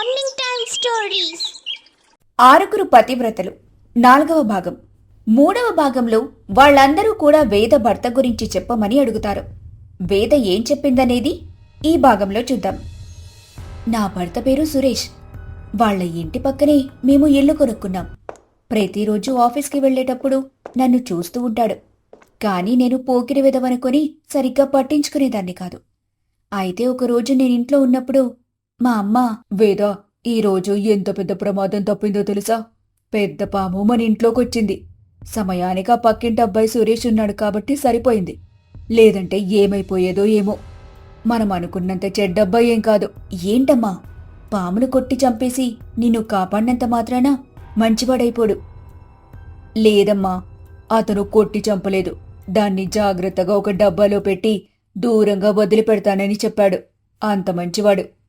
Morning time stories ఆరుగురు పతివ్రతలు. నాలుగవ భాగం. మూడవ భాగంలో వాళ్ళందరూ కూడా వేద భర్త గురించి చెప్పమని అడుగుతారు. వేద ఏం చెప్పిందనేది ఈ భాగంలో చూద్దాం. నా భర్త పేరు సురేష్. వాళ్ళ ఇంటి పక్కనే మేము ఇల్లు కొనుక్కున్నాం. ప్రతిరోజు ఆఫీస్కి వెళ్ళేటప్పుడు నన్ను చూస్తూ ఉంటాడు. కానీ నేను పోకిరి విధవనుకొని సరిగ్గా పట్టించుకునేదాన్ని కాదు. అయితే ఒకరోజు నేను ఇంట్లో ఉన్నప్పుడు మా అమ్మ వేద ఈరోజు ఎంత పెద్ద ప్రమాదం తప్పిందో తెలుసా? పెద్ద పాము మన ఇంట్లోకొచ్చింది. సమయానికి ఆ పక్కింటి అబ్బాయి సురేష్ ఉన్నాడు కాబట్టి సరిపోయింది. లేదంటే ఏమైపోయేదో ఏమో. మనం అనుకున్నంత చెడ్డబ్బాయి ఏం కాదు. ఏంటమ్మా? పామును కొట్టి చంపేసి నిన్ను కాపాడినంత మాత్రాన మంచివాడైపోడు. లేదమ్మా అతను కొట్టి చంపలేదు. దాన్ని జాగ్రత్తగా ఒక డబ్బాలో పెట్టి దూరంగా వదిలిపెడతానని చెప్పాడు. అంత మంచివాడు.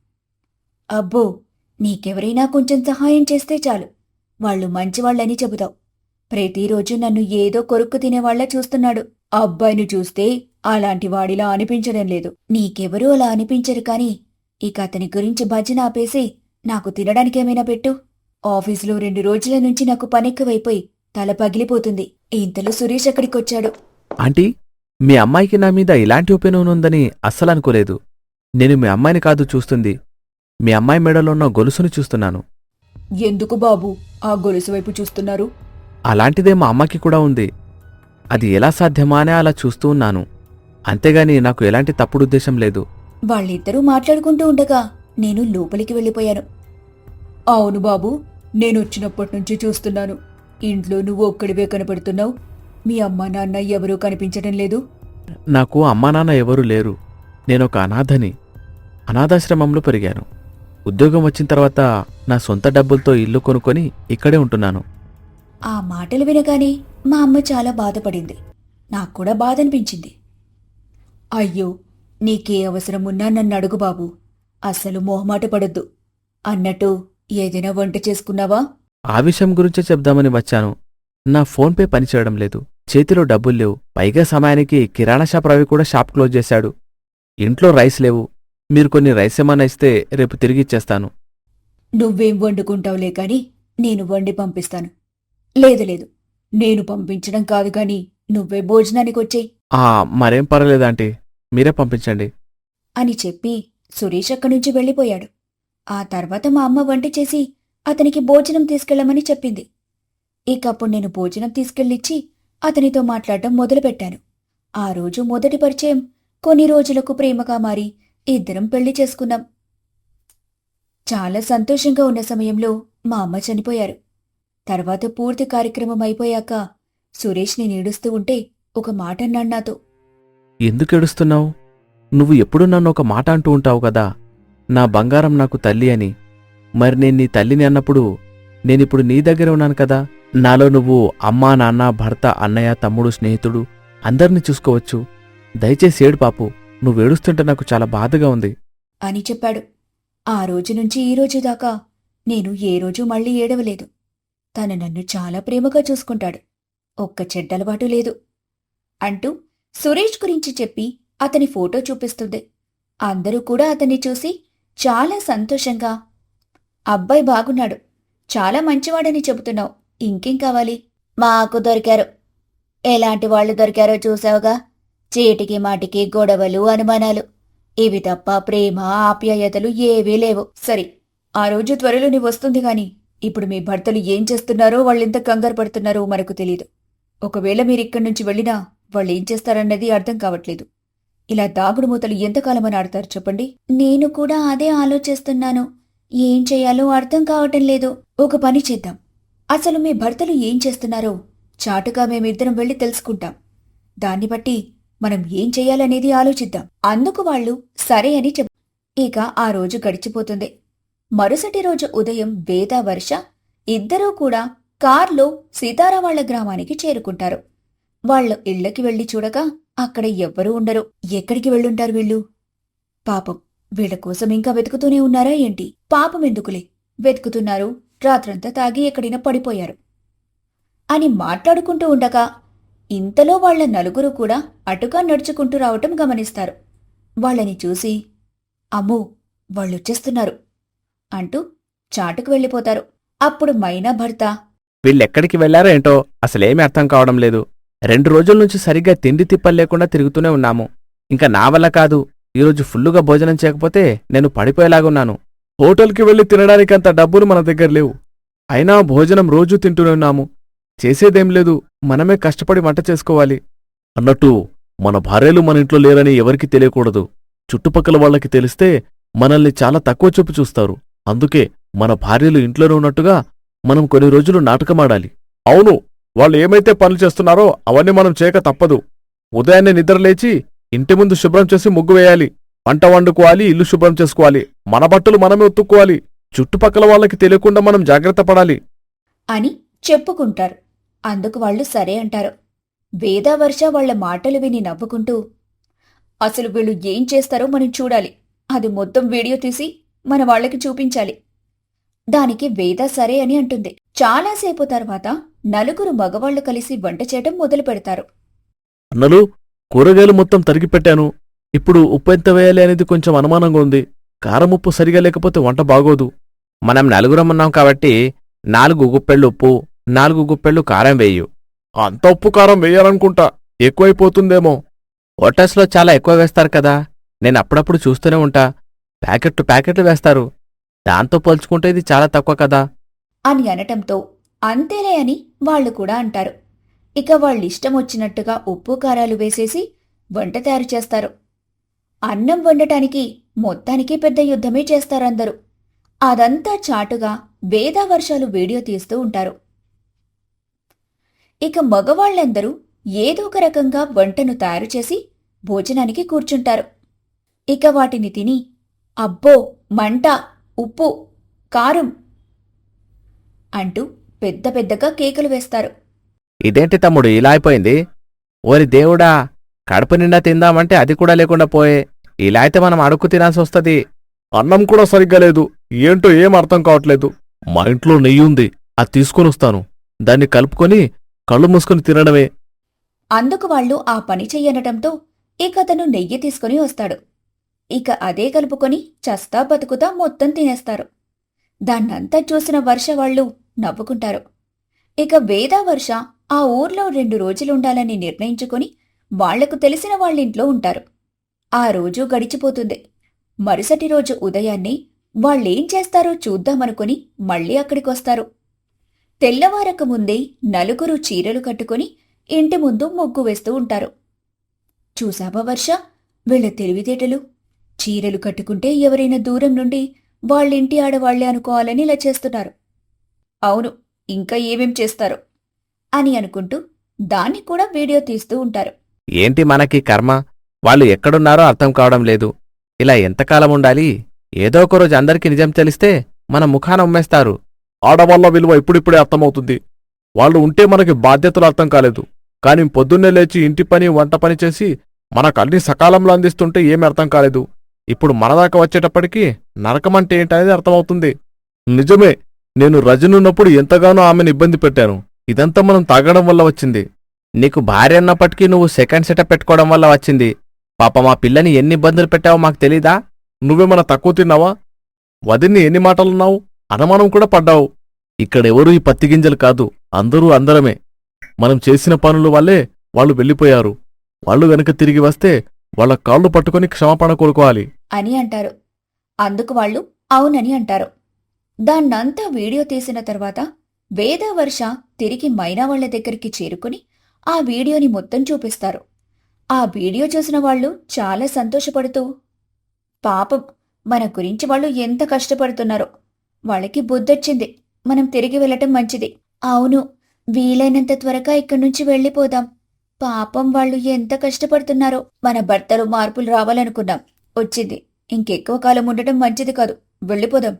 అబ్బో నీకెవరైనా కొంచెం సహాయం చేస్తే చాలు. వాళ్ళు మంచివాళ్ళని చెబుతావు. ప్రతిరోజు నన్ను ఏదో కొరుక్కు తినేవాళ్ళా చూస్తున్నాడు. ఆ అబ్బాయిని చూస్తే అలాంటి వాడిలా అనిపించడం లేదు. నీకెవరూ అలా అనిపించరు కాని ఇక అతని గురించి భజన ఆపేసి నాకు తినడానికేమైనా పెట్టు. ఆఫీసులో రెండు రోజుల నుంచి నాకు పనెక్కువైపోయి తల పగిలిపోతుంది. ఇంతలో సురేష్ అక్కడికొచ్చాడు. ఆంటీ మీ అమ్మాయికి నా మీద ఇలాంటి ఒపీనియన్ ఉందని అస్సలు అనుకోలేదు. నేను మీ అమ్మాయిని కాదు చూస్తుంది. మీ అమ్మాయి మెడలో ఉన్న గొలుసుని చూస్తున్నాను. ఎందుకు బాబు? ఆ గొలుసు వైపు చూస్తున్నారు? అలాంటిదే మా అమ్మకి కూడా ఉంది. అది ఎలా సాధ్యమా అని అలా చూస్తూ ఉన్నాను. అంతేగాని నాకు ఎలాంటి తప్పుడు ఉద్దేశం లేదు. వాళ్ళిద్దరూ మాట్లాడుకుంటూ ఉండగా నేను లోపలికి వెళ్ళిపోయాను. అవును బాబు నేను వచ్చినప్పటి నుంచి చూస్తున్నాను. ఇంట్లో నువ్వు ఒక్కడివే కనపడుతున్నావు. మీ అమ్మ నాన్న ఎవరూ కనిపించడం లేదు. నాకు అమ్మా నాన్న ఎవరూ లేరు. నేనొక అనాథని. అనాథాశ్రమంలో పెరిగాను. ఉద్యోగం వచ్చిన తర్వాత నా సొంత డబ్బులతో ఇల్లు కొనుక్కొని ఇక్కడే ఉంటున్నాను. ఆ మాటలు వినగానే మా అమ్మ చాలా బాధపడింది. నాకు కూడా బాధ అనిపించింది అయ్యో నీకే అవసరం ఉన్నా నన్ను అడుగు బాబు. అస్సలు మొహమాట పడొద్దు. అన్నట్టు ఏదైనా వంట చేసుకున్నావా? ఆ విషయం గురించే చెప్దామని వచ్చాను. నా ఫోన్ పే పనిచేయడం లేదు. చేతిలో డబ్బులు లేవు. పైగా సమయానికి కిరాణా షాప్ రవి కూడా షాప్ క్లోజ్ చేశాడు. ఇంట్లో రైస్ లేవు. మీరు కొన్ని రైస్ ఏమన్నా ఇస్తే రేపు తిరిగిచ్చేస్తాను నువ్వేం వండుకుంటావులే కాని నేను వండి పంపిస్తాను. లేదు లేదు. నేను పంపించడం కాదు కాని నువ్వే భోజనానికి వచ్చేయ్. ఆ మరేం పర్వాలేదంటీ మీరే పంపించండి. అని చెప్పి సురేష్ అక్కడి నుంచి వెళ్ళిపోయాడు. ఆ తర్వాత మా అమ్మ వంట చేసి అతనికి భోజనం తీసుకెళ్ళమని చెప్పింది. ఇకప్పుడు నేను భోజనం తీసుకెళ్ళిచ్చి అతనితో మాట్లాడటం మొదలుపెట్టాను. ఆ రోజు మొదటి పరిచయం. కొన్ని రోజులకు ప్రేమగా మారి ఇద్దరం పెళ్ళి చేసుకున్నాం. చాలా సంతోషంగా ఉన్న సమయంలో మా అమ్మ చనిపోయారు. తర్వాత పూర్తి కార్యక్రమం అయిపోయాక సురేష్ని నీడుస్తూ ఉంటే ఒక మాట అన్నాడు నాతో. ఎందుకు ఏడుస్తున్నావు? నువ్వు ఎప్పుడు నన్ను ఒక మాట అంటూ ఉంటావు కదా. నా బంగారం నాకు తల్లి అని. మరి నేను నీ తల్లిని అన్నప్పుడు నేనిప్పుడు నీ దగ్గర ఉన్నాను కదా. నాలో నువ్వు అమ్మా నాన్న భర్త అన్నయ్య తమ్ముడు స్నేహితుడు అందరినీ చూసుకోవచ్చు. దయచేసి ఏడు పాపు. నువ్వేడుస్తుంటే నాకు చాలా బాధగా ఉంది. అని చెప్పాడు. ఆ రోజు నుంచి ఈ రోజు దాకా నేను ఏ రోజు మళ్ళీ ఏడవలేదు. తను నన్ను చాలా ప్రేమగా చూసుకుంటాడు. ఒక్క చెడ్డలవాటు లేదు అంటూ సురేష్ గురించి చెప్పి అతని ఫోటో చూపిస్తుంది. అందరూ కూడా అతన్ని చూసి చాలా సంతోషంగా అబ్బాయి బాగున్నాడు. చాలా మంచివాడని చెబుతున్నావు. ఇంకేం కావాలి? మాకు దొరికారు. ఎలాంటి వాళ్ళు దొరికారో చూసావుగా. చీటికి మాటికి గొడవలు అనుమానాలు. ఇవి తప్ప ప్రేమ ఆప్యాయతలు ఏవీ లేవు. సరే ఆ రోజు త్వరలోని వస్తుంది గాని ఇప్పుడు మీ భర్తలు ఏం చేస్తున్నారో వాళ్ళెంత కంగారు పడుతున్నారో మనకు తెలియదు ఒకవేళ మీరిక్కడి నుంచి వెళ్ళినా వాళ్ళు ఏం చేస్తారన్నది అర్థం కావట్లేదు. ఇలా దాగుడు మూతలు ఎంతకాలమని ఆడతారు చెప్పండి? నేను కూడా అదే ఆలోచిస్తున్నాను. ఏం చేయాలో అర్థం కావటం లేదు. ఒక పని చేద్దాం. అసలు మీ భర్తలు ఏం చేస్తున్నారో చాటుగా మేమిద్దరం వెళ్ళి తెలుసుకుంటాం. దాన్ని బట్టి మనం ఏం చెయ్యాలనేది ఆలోచిద్దాం. అందుకు వాళ్ళు సరే అని చెప్ ఇక ఆ రోజు గడిచిపోతుంది. మరుసటి రోజు ఉదయం వేద వర్ష ఇద్దరూ కూడా కార్లో సీతారా వాళ్ళ గ్రామానికి చేరుకుంటారు. వాళ్ళ ఇళ్ళకి వెళ్ళి చూడగా అక్కడ ఎవ్వరూ ఉండరు. ఎక్కడికి వెళ్ళుంటారు వీళ్ళు? పాపం వీళ్ళ కోసం ఇంకా వెతుకుతూనే ఉన్నారా ఏంటి? పాపం ఎందుకులే? వెతుకుతున్నారు రాత్రంతా తాగి ఎక్కడైనా పడిపోయారు అని మాట్లాడుకుంటూ ఉండగా ఇంతలో వాళ్ళ నలుగురు కూడా అటుగా నడుచుకుంటూ రావటం గమనిస్తారు. వాళ్ళని చూసి అమ్మో వాళ్ళొచ్చేస్తున్నారు అంటూ చాటుకు వెళ్ళిపోతారు. అప్పుడు మైనా భర్త వీళ్ళెక్కడికి వెళ్ళారో ఏంటో అసలేమీ అర్థం కావడం లేదు. రెండు రోజుల నుంచి సరిగ్గా తిండి తిప్పలు లేకుండా తిరుగుతూనే ఉన్నాము. ఇంకా నా వల్ల కాదు. ఈరోజు ఫుల్లుగా భోజనం చేయకపోతే నేను పడిపోయేలాగున్నాను. హోటల్కి వెళ్ళి తినడానికి అంత డబ్బులు మన దగ్గర లేవు. అయినా భోజనం రోజూ తింటూనే ఉన్నాము. చేసేదేం లేదు మనమే కష్టపడి వంట చేసుకోవాలి. అన్నట్టు మన భార్యలు మన ఇంట్లో లేరని ఎవరికీ తెలియకూడదు. చుట్టుపక్కల వాళ్ళకి తెలిస్తే మనల్ని చాలా తక్కువ చూపు చూస్తారు. అందుకే మన భార్యలు ఇంట్లోనే ఉన్నట్టుగా మనం కొన్ని రోజులు నాటకమాడాలి. అవును వాళ్ళు ఏమైతే పనులు చేస్తున్నారో అవన్నీ మనం చేయక తప్పదు. ఉదయాన్నే నిద్రలేచి ఇంటి ముందు శుభ్రం చేసి ముగ్గు వేయాలి. వంట వండుకోవాలి ఇల్లు శుభ్రం చేసుకోవాలి. మన బట్టలు మనమే ఉత్తుక్కోవాలి చుట్టుపక్కల వాళ్ళకి తెలియకుండా మనం జాగ్రత్త పడాలి. అని చెప్పుకుంటారు. అందుకు వాళ్ళు సరే అంటారు. వేదావర్ష వాళ్ళ మాటలు విని నవ్వుకుంటూ అసలు వీళ్ళు ఏం చేస్తారో మనం చూడాలి. అది మొత్తం వీడియో తీసి మన వాళ్ళకి చూపించాలి. దానికి వేద సరే అని అంటుంది. చాలాసేపు తర్వాత నలుగురు మగవాళ్ళు కలిసి వంట చేయటం మొదలు పెడతారు. అన్నలు కూరగాయలు మొత్తం తరిగి పెట్టాను. ఇప్పుడు ఉప్పు ఎంత వేయాలి అనేది కొంచెం అనుమానంగా ఉంది. కారం ఉప్పు సరిగా లేకపోతే వంట బాగోదు. మనం నలుగురం ఉన్నాం కాబట్టి నాలుగు గుప్పెళ్ళు ఉప్పు నాలుగు గుప్పెళ్ళు కారం వేయు. అంత ఉప్పు కారం వేయాలనుకుంటా. ఎక్కువైపోతుందేమో. హోటల్స్లో చాలా ఎక్కువ వేస్తారు కదా. నేను అప్పుడప్పుడు చూస్తూనే ఉంటా. ప్యాకెట్టు ప్యాకెట్లు వేస్తారు. దాంతో పోల్చుకుంటే ఇది చాలా తక్కువ కదా. అని అనటంతో అంతేలే అని వాళ్ళు కూడా అంటారు. ఇక వాళ్ళిష్టం వచ్చినట్టుగా ఉప్పు కారాలు వేసేసి వంట తయారు చేస్తారు. అన్నం వండటానికి మొత్తానికి పెద్ద యుద్ధమే చేస్తారందరూ. అదంతా చాటుగా వేదావర్షాలు వీడియో తీస్తూ ఉంటారు. ఇక మగవాళ్ళందరూ ఏదో ఒక రకంగా వంటను తయారు చేసి భోజనానికి కూర్చుంటారు. ఇక వాటిని తిని అబ్బో మంట ఉప్పు కారం అంటూ పెద్ద పెద్దగా కేకలు వేస్తారు. ఇదేంటి తమ్ముడు ఇలా అయిపోయింది? ఓరి దేవుడా కడుపు నిండా తిందామంటే అది కూడా లేకుండా పోయే. ఇలా అయితే మనం అడుక్కు తినాల్సి వస్తది. అన్నం కూడా సరిగ్గా లేదు. ఏంటో ఏం అర్థం కావట్లేదు. మా ఇంట్లో నెయ్యి ఉంది అది తీసుకొని వస్తాను. దాన్ని కలుపుకొని కళ్ళు మూసుకుని తినడమే. అందుకు వాళ్ళు ఆ పని చెయ్యనటంతో ఇక అతను నెయ్యి తీసుకుని వస్తాడు. ఇక అదే కలుపుకొని చస్తా బతుకుతా మొత్తం తినేస్తారు. దాన్నంతా చూసిన వర్ష వాళ్ళు నవ్వుకుంటారు. ఇక వేదా వర్ష ఆ ఊర్లో రెండు రోజులుండాలని నిర్ణయించుకుని వాళ్ళకు తెలిసిన వాళ్ళింట్లో ఉంటారు. ఆ రోజు గడిచిపోతుంది. మరుసటి రోజు ఉదయాన్నే వాళ్ళేం చేస్తారో చూద్దామనుకుని మళ్ళీ అక్కడికొస్తారు. తెల్లవారక ముందే నలుగురు చీరలు కట్టుకొని ఇంటి ముందు ముగ్గు వేస్తూ ఉంటారు. చూసావా వర్ష? వీళ్ళ తెలివితేటలు. చీరలు కట్టుకుంటే ఎవరైనా దూరం నుండి వాళ్ళింటి ఆడవాళ్ళే అనుకోవాలని ఇలా చేస్తున్నారు. అవును ఇంకా ఏమేం చేస్తారు? అని అనుకుంటూ దాన్ని కూడా వీడియో తీస్తూ ఉంటారు. ఏంటి మనకి కర్మ? వాళ్ళు ఎక్కడున్నారో అర్థం కావడం లేదు. ఇలా ఎంతకాలం ఉండాలి? ఏదో ఒక రోజు అందరికీ నిజం తెలిస్తే మన ముఖాన ఉమ్మేస్తారు. ఆడవాళ్ళ విలువ ఇప్పుడిప్పుడే అర్థమవుతుంది. వాళ్ళు ఉంటే మనకి బాధ్యతలు అర్థం కాలేదు. కాని పొద్దున్నే లేచి ఇంటి పని వంట పని చేసి మనకు అన్ని సకాలంలో అందిస్తుంటే ఏమీ అర్థం కాలేదు. ఇప్పుడు మనదాకా వచ్చేటప్పటికీ నరకమంటే ఏంటనేది అర్థమవుతుంది. నిజమే నేను రజనున్నప్పుడు ఎంతగానో ఆమెను ఇబ్బంది పెట్టాను. ఇదంతా మనం తాగడం వల్ల వచ్చింది. నీకు భార్య అన్నప్పటికీ నువ్వు సెకండ్ సెటప్ పెట్టుకోవడం వల్ల వచ్చింది. పాప మా పిల్లని ఎన్ని ఇబ్బందులు పెట్టావో మాకు తెలీదా? నువ్వేమన్నా తక్కువ తిన్నావా? వదిన్ని ఎన్ని మాటలున్నావు అనుమానం కూడా పడ్డావు. ఇక్కడెవరూ ఈ పత్తి గింజలు కాదు. అందరూ అందరమే. మనం చేసిన పనుల వల్లే వాళ్ళు వెళ్ళిపోయారు. వాళ్ళు వెనక తిరిగి వస్తే వాళ్ళ కాళ్ళు పట్టుకొని క్షమాపణ కోరుకోవాలి. అని అంటారు. అందుకు వాళ్ళు అవునని అంటారు. దాన్నంతా వీడియో తీసిన తర్వాత వేదవర్ష తిరిగి మైనావాళ్ళ దగ్గరికి చేరుకుని ఆ వీడియోని మొత్తం చూపిస్తారు. ఆ వీడియో చూసిన వాళ్ళు చాలా సంతోషపడుతూ పాపం మన గురించి వాళ్ళు ఎంత కష్టపడుతున్నారో. వాళ్ళకి బుద్ధొచ్చింది. మనం తిరిగి వెళ్ళటం మంచిది. అవును వీలైనంత త్వరగా ఇక్కడి నుంచి వెళ్ళిపోదాం. పాపం వాళ్ళు ఎంత కష్టపడుతున్నారో. మన భర్తలు మార్పులు రావాలనుకున్నాం. వచ్చింది. ఇంకెక్కువ కాలం ఉండటం మంచిది కాదు. వెళ్ళిపోదాం.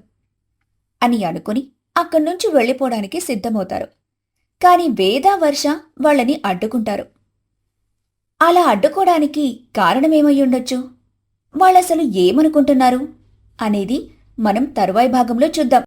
అని అనుకుని అక్కడి నుంచి వెళ్ళిపోవడానికి సిద్ధమవుతారు. కాని వేదా వర్ష వాళ్ళని అడ్డుకుంటారు. అలా అడ్డుకోవడానికి కారణమేమై ఉండొచ్చు? వాళ్ళసలు ఏమనుకుంటున్నారు? అనేది మనం తరువాయి భాగంలో చూద్దాం.